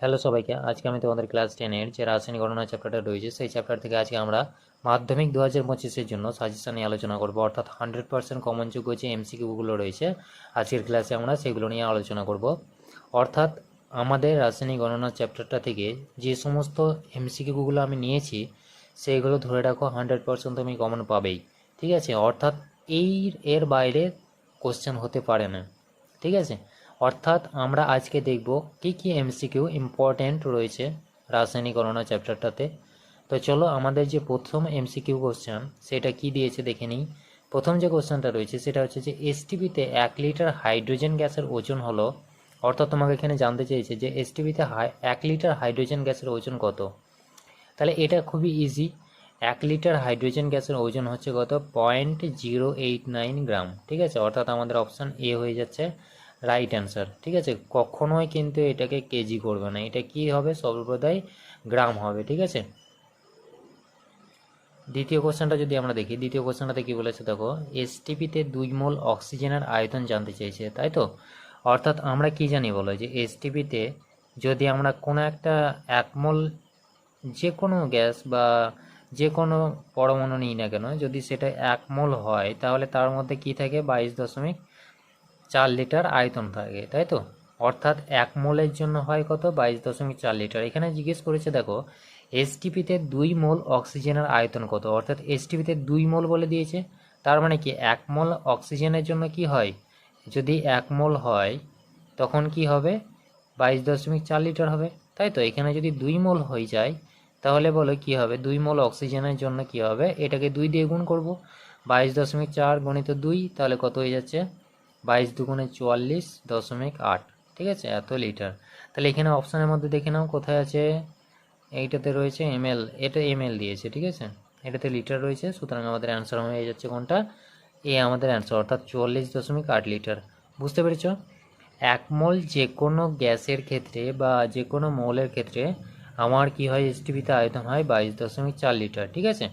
Hello সবাইকে, আজকে আমি তোমাদের ক্লাস টেনের যে রাসায়নিক গণনা চ্যাপ্টারটা রয়েছে, সেই চ্যাপ্টার থেকে আজকে আমরা মাধ্যমিক দু হাজার পঁচিশের জন্য সাজেশন নিয়ে আলোচনা করব। অর্থাৎ হান্ড্রেড পার্সেন্ট কমনযোগ্য যে এমসিকিউগুলো রয়েছে, আজকের ক্লাসে আমরা সেগুলো নিয়ে আলোচনা করব। অর্থাৎ আমাদের রাসায়নিক গণনা চ্যাপ্টারটা থেকে যে সমস্ত এমসিকিউগুলো আমি নিয়েছি সেইগুলো ধরে রাখো হান্ড্রেড পার্সেন্ট তুমি কমন পাবেই। ঠিক আছে? অর্থাৎ এই এর বাইরে কোশ্চেন হতে পারে না। ঠিক আছে? অর্থাৎ আমরা আজকে দেখব কি কি এমসিকিউ ইম্পর্ট্যান্ট রয়েছে রাসায়নিক গণনা চ্যাপ্টারটাতে তো চলো আমাদের যে প্রথম এমসিকিউ কোশ্চেন সেটা কি দিয়েছে দেখে নিই। প্রথম যে কোশ্চেনটা রয়েছে, সেটা হচ্ছে যে এসটিপিতে এক লিটার হাইড্রোজেন গ্যাসের ওজন হলো, অর্থাৎ তোমাকে এখানে জানতে চেয়েছে যে এসটিপিতে এক লিটার হাইড্রোজেন গ্যাসের ওজন কত? তাহলে এটা খুবই ইজি এক লিটার হাইড্রোজেন গ্যাসের ওজন হচ্ছে কত? Point zero eight nine gram ঠিক আছে? অর্থাৎ আমাদের অপশান এ হয়ে যাচ্ছে। রাইট অ্যান্সার ঠিক আছে? কখনোই কিন্তু এটাকে কেজি করবে না। এটা কি হবে? সর্বদাই গ্রাম হবে, ঠিক আছে? দ্বিতীয় কোশ্চেনটা যদি আমরা দেখি, দ্বিতীয় কোশ্চেনটাতে কি বলেছে দেখো এসটিপিতে দুই মোল অক্সিজেনের আয়তন জানতে চাইছে তাই তো? অর্থাৎ আমরা কি জানি বলো, যে এসটিপিতে যদি আমরা কোনো একটা এক মোল যে কোনো গ্যাস বা যে কোনো পরমাণু নিই না কেন, যদি সেটা এক মোল হয়, তাহলে তার মধ্যে কি থাকে? বাইশ দশমিক চার লিটার আয়তন থাকে, তাই তো? অর্থাৎ এক মোলের জন্য হয় কত? বাইশ দশমিক চার লিটার। এখানে জিজ্ঞেস করেছে, দেখো এসটিপিতে দুই মোল অক্সিজেনের আয়তন কত? অর্থাৎ এসটিপিতে দুই মোল বলে দিয়েছে। তার মানে কি, এক মোল অক্সিজেনের জন্য কি হয়? যদি এক মোল হয়, তখন কি হবে? বাইশ দশমিক চার লিটার হবে, তাই তো? এখানে যদি দুই মোল হয়ে যায়, তাহলে বলো কি হবে? দুই মোল অক্সিজেনের জন্য কি হবে? এটাকে দুই দিয়ে গুণ করব। বাইশ দশমিক চার গণিত দুই, তাহলে কত হয়ে যাচ্ছে? বাইশ দুগুণে চুয়াল্লিশ দশমিক আট, ঠিক আছে? এত লিটার। তাহলে এখানে অপশানের মধ্যে দেখে নাও, কোথায় আছে? এইটাতে রয়েছে এমএল এটা এমএল দিয়েছে, ঠিক আছে? এটাতে লিটার রয়েছে, সুতরাং আমাদের অ্যান্সার হয়ে যাচ্ছে কোনটা? এ আমাদের অ্যান্সার অর্থাৎ চুয়াল্লিশ দশমিক আট লিটার। বুঝতে পেরেছ? এক মোল যে কোনো গ্যাসের ক্ষেত্রে বা যে কোনো মৌলের ক্ষেত্রে আমার কি হয় এসটিভিতে আয়তন হয় বাইশ দশমিক চার লিটার, ঠিক আছে?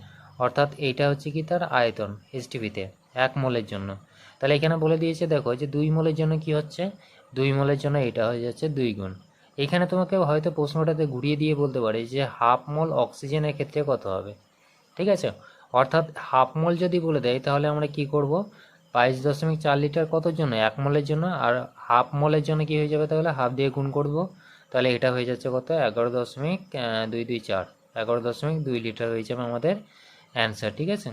অর্থাৎ এইটা হচ্ছে কি তার আয়তন এসটিভিতে এক মোলের জন্য। তাহলে এখানে বলে দিয়েছে, দেখো যে দুই মোলের জন্য কি হচ্ছে? দুই মোলের জন্য এটা হয়ে যাচ্ছে দুই গুণ। এখানে তোমাকে হয়তো প্রশ্নটাতে ঘুরিয়ে দিয়ে বলতে পারে যে হাফ মোল অক্সিজেনের ক্ষেত্রে কত হবে। ঠিক আছে? অর্থাৎ হাফ মোল যদি বলে দেয়, তাহলে আমরা কি করব? বাইশ দশমিক চার লিটার কতর জন্য? এক মোলের জন্য। আর হাফ মোলের জন্য কি হয়ে যাবে তাহলে? হাফ দিয়ে গুণ করব। তাহলে এটা হয়ে যাচ্ছে কত? এগারো দশমিক দুই দুই চার। এগারো দশমিক দুই লিটার হয়ে যাবে আমাদের অ্যান্সার, ঠিক আছে?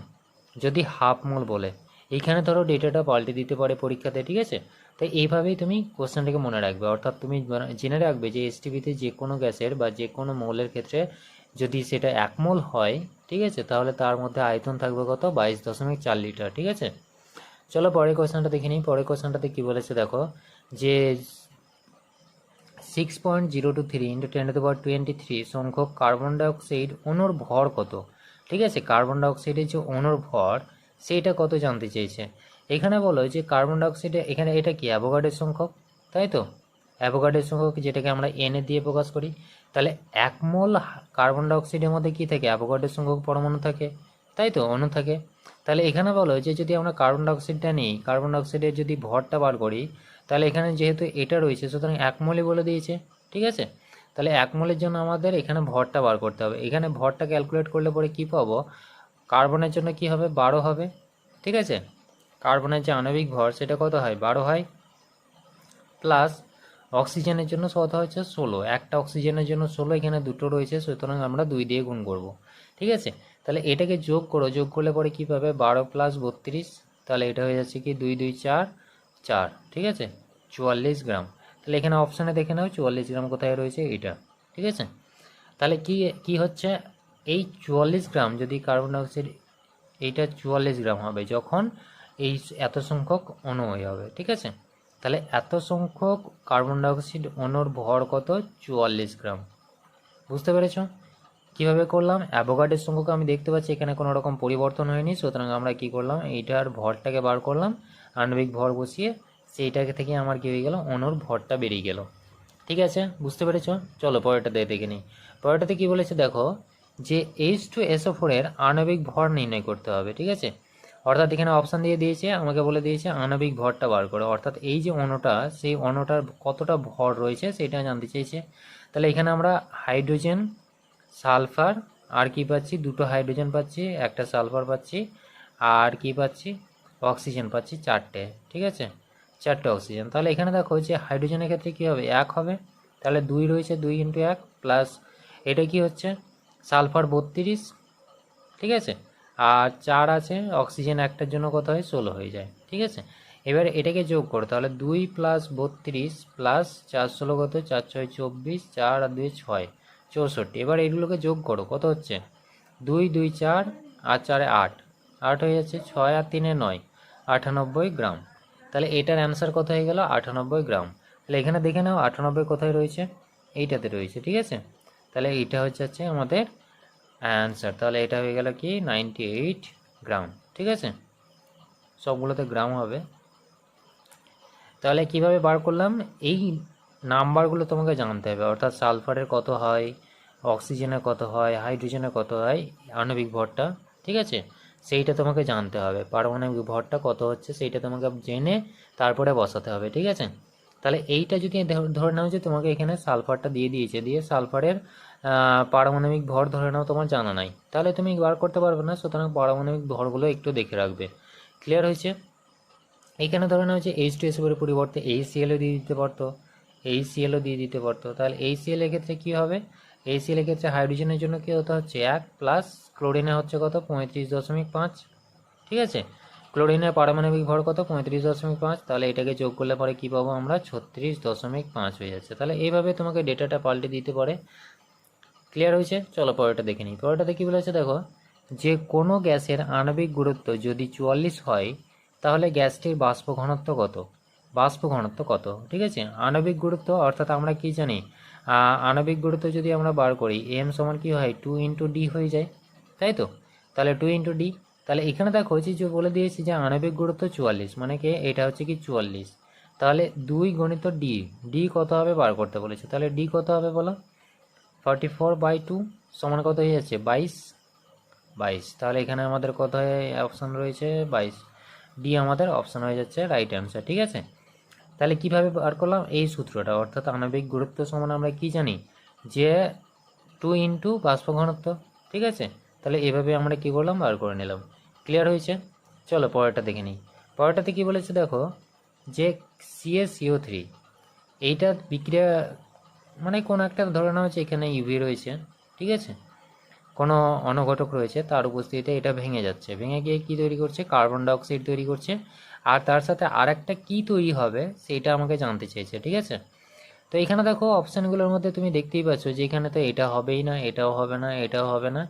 যদি হাফ মোল বলে এইখানে ধরো ডেটাটা পাল্টে দিতে পারে পরীক্ষাতে, ঠিক আছে? তাই এইভাবেই তুমি কোশ্চেনটাকে মনে রাখবে। অর্থাৎ তুমি জেনে রাখবে যে এসটিভিতে যে কোনো গ্যাসের বা যে কোনো মৌলের ক্ষেত্রে যদি সেটা এক মোল হয়, ঠিক আছে? তাহলে তার মধ্যে আয়তন থাকবে কত? বাইশ দশমিক চার লিটার, ঠিক আছে? চলো পরের কোশ্চেনটা দেখে নিই। পরের কোশ্চেনটাতে কী বলেছে দেখো যে six point zero two three into ten to power twenty three সংখ্যক কার্বন ডাইঅক্সাইড অনুর ভর কত? ঠিক আছে? কার্বন ডাইঅক্সাইডের যে অনুর ভর সেইটা কত জানতে চেয়েছে? এখানে বলো যে কার্বন ডাইঅক্সাইডে এখানে এটা কি অ্যাভোগাডের সংখ্যক? তাই তো? অ্যাভোগাডের সংখ্যক যেটাকে আমরা এনে দিয়ে প্রকাশ করি। তাহলে এক মোল কার্বন ডাইঅক্সাইডের মধ্যে কি থাকে? অ্যাভোগাডের সংখ্যক পরমাণু থাকে। তাই তো? অণু থাকে। তাহলে এখানে বলো যে যদি আমরা কার্বন ডাইঅক্সাইডটা নিই কার্বন ডাইঅক্সাইডের যদি ভরটা বার করি, তাহলে এখানে যেহেতু এটা রয়েছে, সুতরাং এক মোলই বলে দিয়েছে। ঠিক আছে? তাহলে এক মোলের জন্য আমাদের এখানে ভরটা বার করতে হবে। এখানে ভরটা ক্যালকুলেট করলে পরে কী পাবো? কার্বনের জন্য কি হবে? বারো হবে। ঠিক আছে? কার্বনের যে আণবিক ভর, সেটা কত হয়? বারো হয়। প্লাস অক্সিজেনের জন্য কত হচ্ছে ষোলো। একটা অক্সিজেনের জন্য ষোলো, এখানে দুটো রয়েছে, সুতরাং আমরা দুই দিয়ে গুণ করব। ঠিক আছে? তাহলে এটাকে যোগ করো। যোগ করলে পরে কী পাবে? বারো প্লাস বত্রিশ। তাহলে এটা হয়ে যাচ্ছে কি? দুই দুই, চার চার। ঠিক আছে? চুয়াল্লিশ গ্রাম। তাহলে এখানে অপশানে দেখে নাও, চুয়াল্লিশ গ্রাম কোথায় রয়েছে? এটা ঠিক আছে? তাহলে কি কি হচ্ছে? এই চুয়াল্লিশ গ্রাম যদি কার্বন ডাইঅক্সাইড এইটা চুয়াল্লিশ গ্রাম হবে যখন এই এত সংখ্যক অণু হয়ে হবে, ঠিক আছে? তাহলে এত সংখ্যক কার্বন ডাইঅক্সাইড অণুর ভর কত? চুয়াল্লিশ গ্রাম। বুঝতে পেরেছ? কীভাবে করলাম? অ্যাভোগাডের সংখ্যক আমি দেখতে পাচ্ছি, এখানে কোনো রকম পরিবর্তন হয়নি, সুতরাং আমরা কি করলাম? এইটার ভরটাকে বার করলাম, আণবিক ভর বসিয়ে সেইটাকে থেকে আমার কী হয়ে গেল? অণুর ভরটা বেরিয়ে গেল। ঠিক আছে? বুঝতে পেরেছ? চলো পরেরটাতে দেখে নিই। পরেরটাতে কী বলেছে দেখো যে এইচ টু এসও ফোরের আণবিক ভর নির্ণয় করতে হবে, ঠিক আছে? অর্থাৎ এখানে অপশান দিয়ে দিয়েছে, আমাকে বলে দিয়েছে আণবিক ভরটা বার করো। অর্থাৎ এই যে অণুটা, সেই অণুটার কতটা ভর রয়েছে সেটা জানতে চাইছে তাহলে এখানে আমরা হাইড্রোজেন, সালফার, আর কি পাচ্ছি? দুটো হাইড্রোজেন পাচ্ছি, একটা সালফার পাচ্ছি, আর কি পাচ্ছি? অক্সিজেন পাচ্ছি চারটে, ঠিক আছে? চারটে অক্সিজেন। তাহলে এখানে দেখো যে হাইড্রোজেনের ক্ষেত্রে কী হবে? এক হবে। তাহলে দুই রয়েছে, দুই ইন্টু এক প্লাস এটা কি হচ্ছে? সালফার বত্রিশ, ঠিক আছে? আর চার আছে, অক্সিজেন একটার জন্য কত হয়? ষোলো হয়ে যায়, ঠিক আছে? এবার এটাকে যোগ করো, তাহলে দুই প্লাস বত্রিশ প্লাস চার ষোলো কত? চার ছয় চব্বিশ, চার আর দুই ছয়, চৌষট্টি। এবার এগুলোকে যোগ করো, কত হচ্ছে? দুই দুই চার আর চারে আট আট হয়ে যাচ্ছে ছয় আর তিনে নয়, আটানব্বই গ্রাম। তাহলে এটার অ্যান্সার কত হয়ে গেল? আটানব্বই গ্রাম। তাহলে এখানে দেখে নাও, আটানব্বই কোথায় রয়েছে? এইটাতে রয়েছে, ঠিক আছে? তাহলে এইটা হচ্ছে হচ্ছে আমাদের অ্যান্সার তাহলে এটা হয়ে গেল কি? নাইনটি এইট গ্রাম ঠিক আছে? সবগুলোতে গ্রাম হবে। তাহলে কীভাবে বার করলাম? এই নাম্বারগুলো তোমাকে জানতে হবে। অর্থাৎ সালফারের কত হয় অক্সিজেনের কত হয় হাইড্রোজেনের কত হয়, আণবিক ভরটা। ঠিক আছে? সেইটা তোমাকে জানতে হবে। পারমাণবিক ভরটা কত হচ্ছে, সেইটা তোমাকে জেনে তারপরে বসাতে হবে। ঠিক আছে? তাহলে এইটা যদি ধর- নাও যে তোমাকে এখানে সালফারটা দিয়ে দিয়েছে, দিয়ে সালফারের পারমাণবিক ভর ধরে নাও তোমার জানা নাই। তাহলে তুমি বার করতে পারবে না, সুতরাং পারমাণবিক ভরগুলো একটু দেখে রাখবে। ক্লিয়ার হয়েছে? এখানে ধরে নাও যে এইচ টু এসের পরিবর্তে এই সিএলও দিয়ে দিতে পারতো। এই সিএলও দিয়ে দিতে পারতো। তাহলে এই সিএল এর ক্ষেত্রে কী হবে? এই সিএল এর ক্ষেত্রে হাইড্রোজেনের জন্য কী হতে হচ্ছে? এক প্লাস ক্লোরিনে হচ্ছে কত? পঁয়ত্রিশ দশমিক পাঁচ। ঠিক আছে? ক্লোরিনের পারমাণবিক ভর কত? পঁয়ত্রিশ দশমিক পাঁচ। তাহলে এটাকে যোগ করলে পরে কী পাবো আমরা? ছত্রিশ দশমিক পাঁচ হয়ে যাচ্ছে। তাহলে এইভাবে তোমাকে ডেটাটা পাল্টে দিতে পারে। ক্লিয়ার হয়েছে? চলো পরেরটা দেখে নিই। পরেরটাতে কী বলেছে দেখো, যে কোনো গ্যাসের আণবিক গুরুত্ব যদি চুয়াল্লিশ হয়, তাহলে গ্যাসটির বাষ্প ঘনত্ব কত? বাষ্প ঘনত্ব কত? ঠিক আছে? আণবিক গুরুত্ব, অর্থাৎ আমরা কি জানি? আণবিক গুরুত্ব যদি আমরা বার করি, এম সমান কি হয়? টু ইন্টু ডি হয়ে যায়। তাই তো? তাহলে টু ইন্টু ডি তাহলে এখানে দেখো যে বলে দিয়েছি যে আণবিক গুরুত্ব চুয়াল্লিশ মানে কি এটা হচ্ছে কি চুয়াল্লিশ। তাহলে দুই গণিত ডি ডি কত হবে বার করতে বলেছে। তাহলে ডি কত হবে বলো? ফর্টি ফোর বাই টু সমান কত হয়ে যাচ্ছে? বাইশ। বাইশ। তাহলে এখানে আমাদের কত অপশান রয়েছে বাইশ। ডি আমাদের অপশান হয়ে যাচ্ছে রাইট অ্যান্সার ঠিক আছে? তাহলে কীভাবে বার করলাম? এই সূত্রটা, অর্থাৎ আণবিক গুরুত্ব সমান আমরা কি জানি? যে টু ইন্টু বাষ্প ঘনত্ব ঠিক আছে? তাহলে এভাবে আমরা কি করলাম? বার করে নিলাম। ক্লিয়ার হয়েছে? চলো পরেরটা দেখে নিই। পরেরটাতে কি বলেছে দেখো, যে সিএসিও থ্রি এইটা বিক্রিয়া মানে কোনো একটা ধরে নেওয়া হচ্ছে এখানে ইউভি রয়েছে, ঠিক আছে? কোনো অনুঘটক রয়েছে, তার উপস্থিতিতে এটা ভেঙে যাচ্ছে। ভেঙে গিয়ে কী তৈরি করছে? কার্বন ডাইঅক্সাইড তৈরি করছে। আর তার সাথে আর একটা কী তৈরি হবে সেইটা আমাকে জানতে চাইছে ঠিক আছে? তো এখানে দেখো অপশানগুলোর মধ্যে তুমি দেখতেই পাচ্ছ যে এখানে তো এটা হবেই না, এটাও হবে না, এটাও হবে না।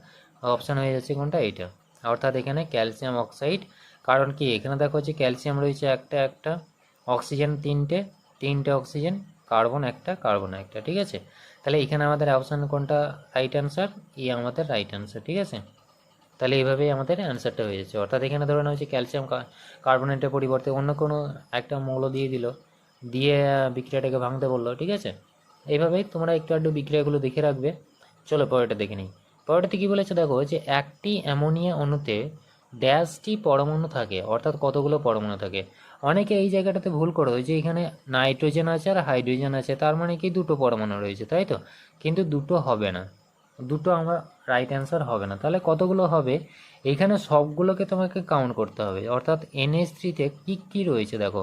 অপশান হয়ে যাচ্ছে কোনটা? এটা অর্থাৎ এখানে ক্যালসিয়াম অক্সাইড। কারণ কি? এখানে দেখো যে ক্যালসিয়াম রয়েছে একটা একটা, অক্সিজেন তিনটে তিনটে অক্সিজেন, কার্বন একটা কার্বন একটা, ঠিক আছে? তাহলে এখানে আমাদের অপশান কোনটা? Right answer? ই আমাদের রাইট অ্যান্সার, ঠিক আছে? তাহলে এইভাবেই আমাদের অ্যান্সারটা হয়ে যাচ্ছে। অর্থাৎ এখানে ধরে নেওয়া হচ্ছে ক্যালসিয়াম কার্বনেটের পরিবর্তে অন্য কোনো একটা মৌল দিয়ে দিল, দিয়ে বিক্রিয়াটাকে ভাঙতে বলল, ঠিক আছে? এইভাবেই তোমরা একটু আধটু বিক্রিয়াগুলো দেখে রাখবে। চলো পরেরটা দেখে নিই। পরেরটাতে কী বলেছে দেখো, যে একটি অ্যামোনিয়া অণুতে ড্যাশটি পরমাণু থাকে, অর্থাৎ কতগুলো পরমাণু থাকে। অনেকে এই জায়গাটাতে ভুল করো যে এখানে নাইট্রোজেন আছে আর হাইড্রোজেন আছে, তার মানে কি দুটো পরমাণু রয়েছে, তাই তো? কিন্তু দুটো হবে না, দুটো আমার রাইট অ্যান্সার হবে না। তাহলে কতগুলো হবে? এখানে সবগুলোকে তোমাকে কাউন্ট করতে হবে, অর্থাৎ এনএস থ্রিতে কী কী রয়েছে দেখো?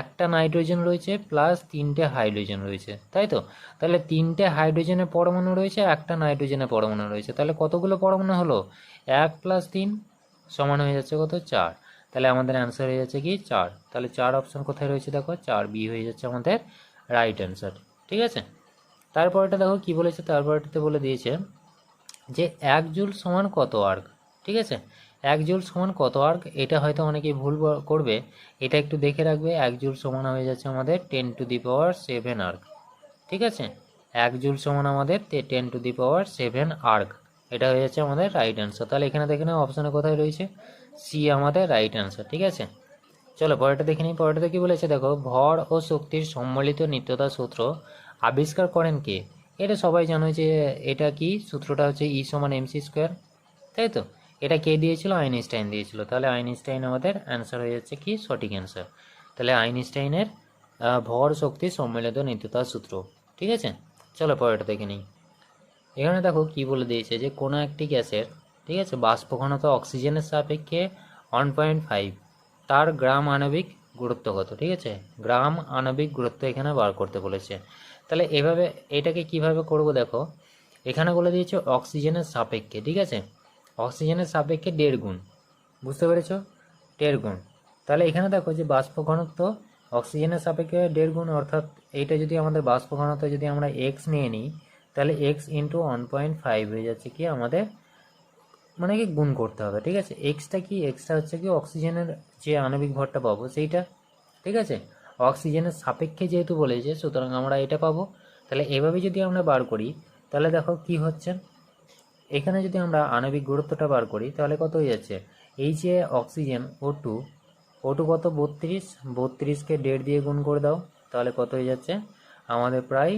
একটা নাইট্রোজেন রয়েছে প্লাস তিনটে হাইড্রোজেন রয়েছে, তাই তো? তাহলে তিনটে হাইড্রোজেনের পরমাণু রয়েছে, একটা নাইট্রোজেনের পরমাণু রয়েছে। তাহলে কতগুলো পরমাণু হলো? এক প্লাস তিন সমান হয়ে যাচ্ছে কত? চার। তাহলে আমাদের অ্যান্সার হয়ে যাচ্ছে কি? চার। তাহলে চার অপশন কোথায় রয়েছে দেখো? চার বি হয়ে যাচ্ছে আমাদের রাইট অ্যান্সার ঠিক আছে? তারপরটা দেখো কি বলেছে? তারপরটাতে বলে দিয়েছে যে এক জুল সমান কত আর্ক ঠিক আছে? এক জুল সমান কত আর্ক এটা হয়তো অনেকেই ভুল করবে। এটা একটু দেখে রাখবে, এক জুল সমান হয়ে যাচ্ছে আমাদের ten to the power seven erg ঠিক আছে? এক জুল সমান আমাদের ten to the power seven erg এটা হয়ে যাচ্ছে আমাদের রাইট অ্যান্সার তাহলে এখানে দেখে নাও অপশানে কোথায় রয়েছে। সি আমাদের রাইট অ্যান্সার ঠিক আছে? চলো, পরেরটা দেখে নিই। পরেরটা কি বলেছে? দেখো, ভর ও শক্তির সম্মিলিত নিত্যতা সূত্র আবিষ্কার করেন কে? এটা সবাই জানো যে এটা কি? সূত্রটা হচ্ছে ই সমান এমসি স্কোয়ার তাই তো? এটা কে দিয়েছিল? আইনস্টাইন দিয়েছিল। তাহলে আইনস্টাইন আমাদের অ্যান্সার হয়ে যাচ্ছে কি? সঠিক অ্যান্সার তাহলে আইনস্টাইনের ভর শক্তি সম্মিলিত নিত্যতার সূত্র। ঠিক আছে? চলো পরেরটা দেখে নিই। এখানে দেখো কি বলে দিয়েছে যে, কোনো একটি গ্যাসের, ঠিক আছে বাষ্প ঘনত্ব অক্সিজেনের সাপেক্ষে ওয়ান পয়েন্ট ফাইভ তার গ্রাম আণবিক গুরুত্ব কত? ঠিক আছে? গ্রাম আণবিক গুরুত্ব এখানে বার করতে বলেছে। তাহলে এভাবে, এটাকে কীভাবে করব দেখো? এখানে বলে দিয়েছে অক্সিজেনের সাপেক্ষে, ঠিক আছে? অক্সিজেনের সাপেক্ষে দেড় গুণ। বুঝতে পেরেছ? দেড় গুণ। তাহলে এখানে দেখো যে বাষ্প ঘনত্ব অক্সিজেনের সাপেক্ষে দেড় গুণ, অর্থাৎ এইটা যদি আমাদের বাষ্প ঘনত্ব যদি আমরা এক্স নিয়ে নিই, তাহলে X into one point five হয়ে যাচ্ছে কি আমাদের মানে কি গুণ করতে হবে, ঠিক আছে? এক্সটা কি? এক্সটা হচ্ছে কি অক্সিজেনের যে আণবিক ভরটা পাবো সেইটা, ঠিক আছে? অক্সিজেনের সাপেক্ষে যেহেতু বলেছে, সুতরাং আমরা এটা পাবো। তাহলে এভাবে যদি আমরা বার করি, তাহলে দেখো কি হচ্ছে? এখানে যদি আমরা আণবিক গুরুত্বটা বার করি, তাহলে কত হয়ে যাচ্ছে? এই যে oxygen O two O two কত? বত্রিশ। বত্রিশকে দেড় দিয়ে গুণ করে দাও, তাহলে কত হয়ে যাচ্ছে? আমাদের প্রায়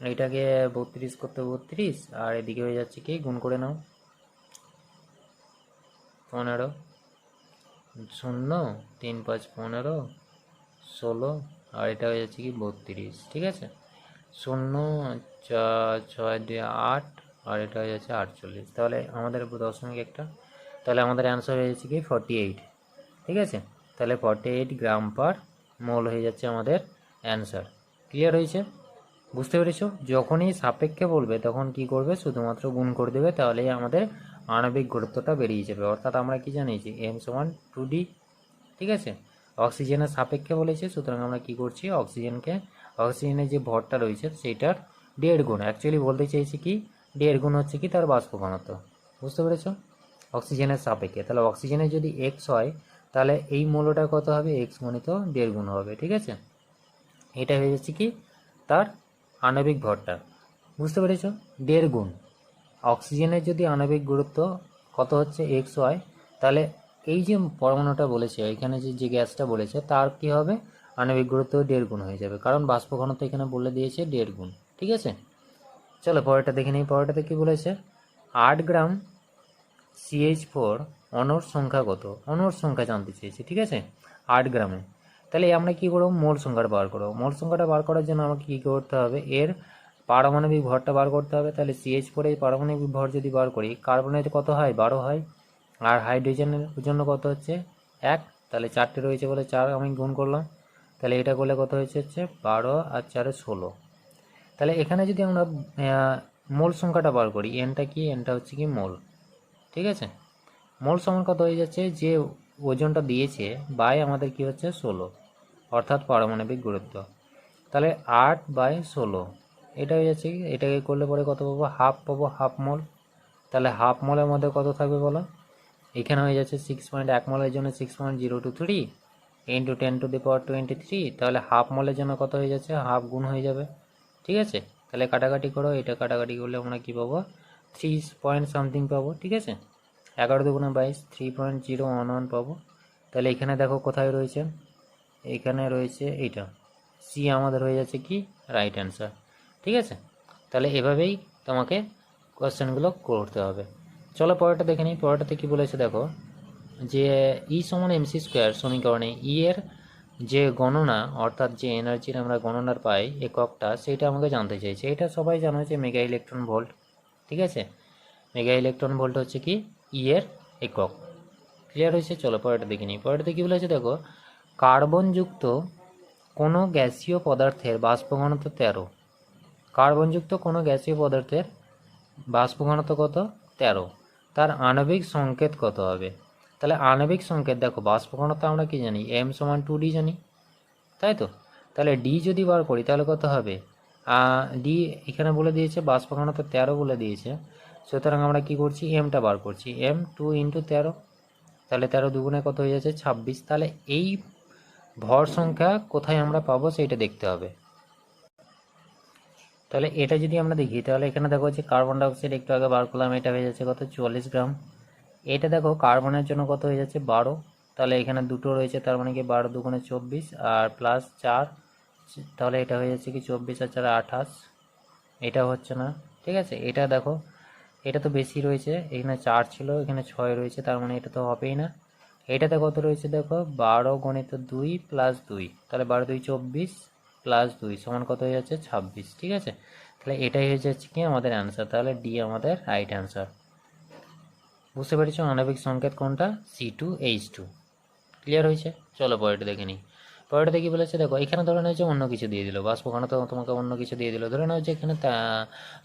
এটাকে বত্রিশ করতে বত্রিশ, আর এদিকে হয়ে যাচ্ছে কি? গুণ করে নাও। পনেরো। শূন্য, তিন, পাঁচ, পনেরো, ষোলো, আর এটা হয়ে যাচ্ছে কি? বত্রিশ, ঠিক আছে? শূন্য ছয়, দুই, আট আর এটা হয়ে যাচ্ছে আটচল্লিশ। তাহলে আমাদের দশমিক একটা। তাহলে আমাদের অ্যান্সার হয়ে যাচ্ছে কি ফর্টি এইট ঠিক আছে? তাহলে forty eight gram per mole হয়ে যাচ্ছে আমাদের অ্যান্সার ক্লিয়ার হয়েছে? বুঝতে পেরেছ? যখনই সাপেক্ষে বলবে, তখন কি করবে? শুধুমাত্র গুণ করে দেবে, তাহলেই আমাদের আণবিক গুরুত্বটা বেরিয়ে যাবে। অর্থাৎ আমরা কি জানি যে এম সমান টু ডি ঠিক আছে? অক্সিজেনের সাপেক্ষে বলেছে, সুতরাং আমরা কি করছি? অক্সিজেনকে, অক্সিজেনের যে ভরটা রয়েছে, সেইটার দেড় গুণ। অ্যাকচুয়ালি বলতে চাইছি কি দেড় গুণ হচ্ছে কি? তার বাষ্প ঘনত্ব। বুঝতে পেরেছ? অক্সিজেনের সাপেক্ষে। তাহলে অক্সিজেনের যদি এক্স হয়, তাহলে এই মূল্যটা কত হবে? এক্স গণিত দেড় গুণ হবে। ঠিক আছে? এটা হয়ে যাচ্ছে কি? তার আণবিক ভরটা। বুঝতে পেরেছ? দেড় গুণ। অক্সিজেনের যদি আণবিক গুরুত্ব কত হচ্ছে? এক্স হয়, তাহলে এই যে পরমাণুটা বলেছে, এখানে যে যে গ্যাসটা বলেছে, তার কি হবে? আণবিক গুরুত্ব দেড় গুণ হয়ে যাবে। কারণ বাষ্প ঘনত্ব এখানে বলে দিয়েছে দেড় গুণ। ঠিক আছে? চলো পরেরটা দেখে নিই। পরেরটাতে কি বলেছে? আট গ্রাম সিএইচ ফোর অনর সংখ্যা কত? অনর সংখ্যা জানতে চেয়েছি, ঠিক আছে? আট গ্রামে। তাহলে আমরা কি করব? মোল সংখ্যাটা বার করব। মোল সংখ্যাটা বার করার জন্য আমাকে কী করতে হবে? এর পারমাণবিক ভরটা বার করতে হবে। তাহলে সিএইচ ফোরে পারমাণবিক ভর যদি বার করি কার্বনের কত হয়? বারো হয়। আর হাইড্রোজেনের জন্য কত হচ্ছে? এক। তাহলে চারটে রয়েছে বলে চার আমি গুণ করলাম। তাহলে এটা করলে কত হয়েছে? হচ্ছে বারো আর চারে ষোলো। তাহলে এখানে যদি আমরা মোল সংখ্যাটা বার করি এনটা কি? এনটা হচ্ছে কি মোল। ঠিক আছে? মোল সমান কত হয়ে যাচ্ছে? যে ওজনটা দিয়েছে, বাই আমাদের কি হচ্ছে? ষোলো। অর্থাৎ পারমাণবিক গুরুত্ব। তাহলে আট বাই ষোলো। এটা হয়ে যাচ্ছে কি? এটাকে করলে পরে কত পাবো? হাফ পাবো, হাফ মোল। তাহলে হাফ মোলের মধ্যে কত থাকবে বলো? এখানে হয়ে যাচ্ছে সিক্স পয়েন্ট এক মোলের জন্য six point zero two three into ten to the power twenty three তাহলে হাফ মোলের জন্য কত হয়ে যাচ্ছে? হাফ গুণ হয়ে যাবে। ঠিক আছে? তাহলে কাটাকাটি করো, এটা কাটাকাটি করলে আমরা কী পাবো? থ্রি পয়েন্ট সামথিং পাবো, ঠিক আছে? এগারো দুগুণে বাইশ three point zero one one পাবো। তাহলে এখানে দেখো কোথায় রয়েছে? এখানে রয়েছে এইটা। সি আমাদের হয়ে যাচ্ছে কি? রাইট অ্যান্সার ঠিক আছে? তাহলে এভাবেই তোমাকে কোয়েশ্চেনগুলো করতে হবে। চলো পরেরটা দেখে নিই। পরেরটাতে কী বলেছে দেখো? যে ই সমান এমসি স্কোয়ার সমীকরণে ই এর যে গণনা, অর্থাৎ যে এনার্জির আমরা গণনার পাই এককটা, সেটা আমাকে জানতে চাইছে। এটা সবাই জানা যে মেগা ইলেকট্রন ভোল্ট ঠিক আছে? মেগা ইলেকট্রন ভোল্ট হচ্ছে কি? ই এর একক। ক্লিয়ার হয়েছে? চলো পরেরটা দেখে নিই। পরেরটা কী বলেছে, দেখো কার্বনযুক্ত কোনো গ্যাসীয় পদার্থের বাষ্প ঘনত্ব তেরো কার্বনযুক্ত কোনো গ্যাসীয় পদার্থের বাষ্প ঘনত্ব কত? তেরো। তার আণবিক সংকেত কত হবে? তাহলে আণবিক সংকেত দেখো বাষ্প আমরা কি জানি? এম সমান টু ডি জানি, তাই তো? তাহলে ডি যদি বার করি, তাহলে কত হবে? ডি এখানে বলে দিয়েছে বাষ্প তেরো বলে দিয়েছে, সুতরাং আমরা কি করছি? এমটা বার করছি এম টু ইন্টু তেরো, তাহলে তেরো দুগুণে কত হয়ে যাচ্ছে? ছাব্বিশ, তাহলে এই ভর সংখ্যা কোথায় আমরা পাবো সেইটা দেখতে হবে। তাহলে এটা যদি আমরা দেখি, তাহলে এখানে দেখো যে কার্বন ডাইঅক্সাইড একটু আগে বার করলাম, এটা হয়ে যাচ্ছে কত? চুয়াল্লিশ গ্রাম। এটা দেখো, কার্বনের জন্য কত হয়ে যাচ্ছে? বারো। তাহলে এখানে দুটো রয়েছে, তার মানে কি বারো দুগুণে চব্বিশ আর প্লাস চার, তাহলে এটা হয়ে যাচ্ছে কি চব্বিশ আর চার আঠাশ। এটা হচ্ছে না, ঠিক আছে? এটা দেখো, এটা তো বেশি রয়েছে, এখানে চার ছিল, এখানে ছয় রয়েছে, তার মানে এটা তো হবেই না। এটাতে কত রয়েছে দেখো? বারো গণিত দুই প্লাস দুই, তাহলে বারো দুই চব্বিশ প্লাস দুই, সমান কত হয়ে যাচ্ছে? ছাব্বিশ, ঠিক আছে? তাহলে এটাই হয়ে যাচ্ছে কি আমাদের অ্যান্সার তাহলে ডি আমাদের রাইট অ্যান্সার বুঝতে পেরেছ? আণবিক সংকেত কোনটা? C two H two clear হয়েছে? চলো পরেরটা দেখে নিই। পরেরটা দেখি বলেছে? দেখো, এখানে ধরে নেওয়া হচ্ছে অন্য কিছু দিয়ে দিল। বাষ্প তো তোমাকে অন্য কিছু দিয়ে দিল। ধরে নেওয়া হচ্ছে এখানে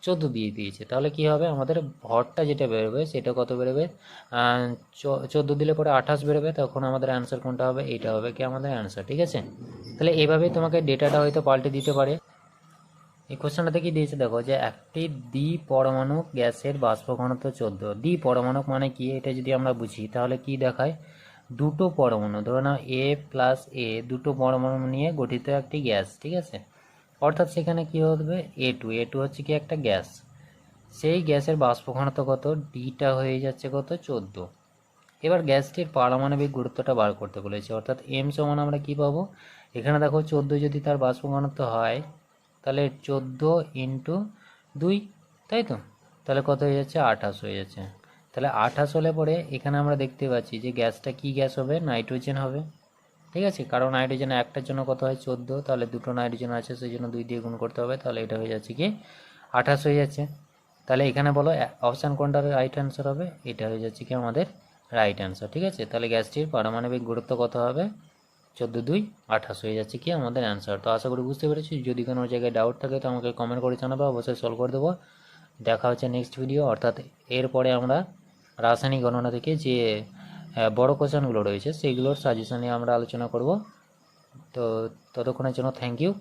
চোদ্দ দিয়ে দিয়েছে। তাহলে কি হবে? আমাদের ভরটা যেটা বেরোবে, সেটা কত বেরোবে? চোদ্দ দিলে পরে আঠাশ বেরোবে। তখন আমাদের অ্যান্সার কোনটা হবে? এইটা হবে কি আমাদের অ্যান্সার ঠিক আছে? তাহলে এভাবেই তোমাকে ডেটাটা হয়তো পাল্টে দিতে পারে। এই কোশ্চেনটা কি দিয়েছে, দেখো, যে একটি দ্বি পরমাণু গ্যাসের বাষ্প ঘনত্ব চোদ্দ। দ্বি পরমাণু মানে কি? এটা যদি আমরা বুঝি, তাহলে কি দেখায়? দুটো পরমাণু, ধরে নাও এ প্লাস এ দুটো পরমাণু নিয়ে গঠিত একটি গ্যাস, ঠিক আছে? অর্থাৎ সেখানে কি হবে? এ টু এ টু হচ্ছে কি একটা গ্যাস। সেই গ্যাসের বাষ্প ঘনত্ব কত? ডিটা হয়ে যাচ্ছে কত? চোদ্দ। এবার গ্যাসটির পারমাণবিক গুরুত্বটা বার করতে বলেছে, অর্থাৎ এম সমান আমরা কি পাবো? এখানে দেখো, চোদ্দ যদি তার বাষ্প ঘনত্ব হয় তাহলে চোদ্দ ইন্টু দুই, তাই তো? তাহলে কত হয়ে যাচ্ছে? আঠাশ হয়ে যাচ্ছে। তাহলে আঠাশ হলে পরে এখানে আমরা দেখতে পাচ্ছি যে গ্যাসটা কি গ্যাস হবে? নাইট্রোজেন হবে। ঠিক আছে? কারণ নাইট্রোজেন একটার জন্য কত হয়? চোদ্দ। তাহলে দুটো নাইট্রোজেন আছে, সেই জন্য দুই দিয়ে গুণ করতে হবে। তাহলে এটা হয়ে যাচ্ছে কি? আঠাশ হয়ে যাচ্ছে। তাহলে এখানে বলো অপশান কোনটা রাইট অ্যান্সার হবে? এটা হয়ে যাচ্ছে কি আমাদের রাইট অ্যান্সার ঠিক আছে? তাহলে গ্যাসটির পারমাণবিক গুরুত্ব কত হবে? চোদ্দ দুই, আঠাশ হয়ে যাচ্ছে কি আমাদের অ্যান্সার তো আশা করি বুঝতে পেরেছি। যদি কোনো জায়গায় ডাউট থাকে তো আমাকে কমেন্ট করে জানাবে, অবশ্যই সলভ করে দেবো। দেখা হচ্ছে নেক্সট ভিডিও অর্থাৎ এরপরে আমরা রাসায়নিক গণনা থেকে যে বড় কোশ্চেনগুলো রয়েছে সেইগুলোর সাজেশন নিয়ে আমরা আলোচনা করব। তো ততক্ষণের জন্য থ্যাংক ইউ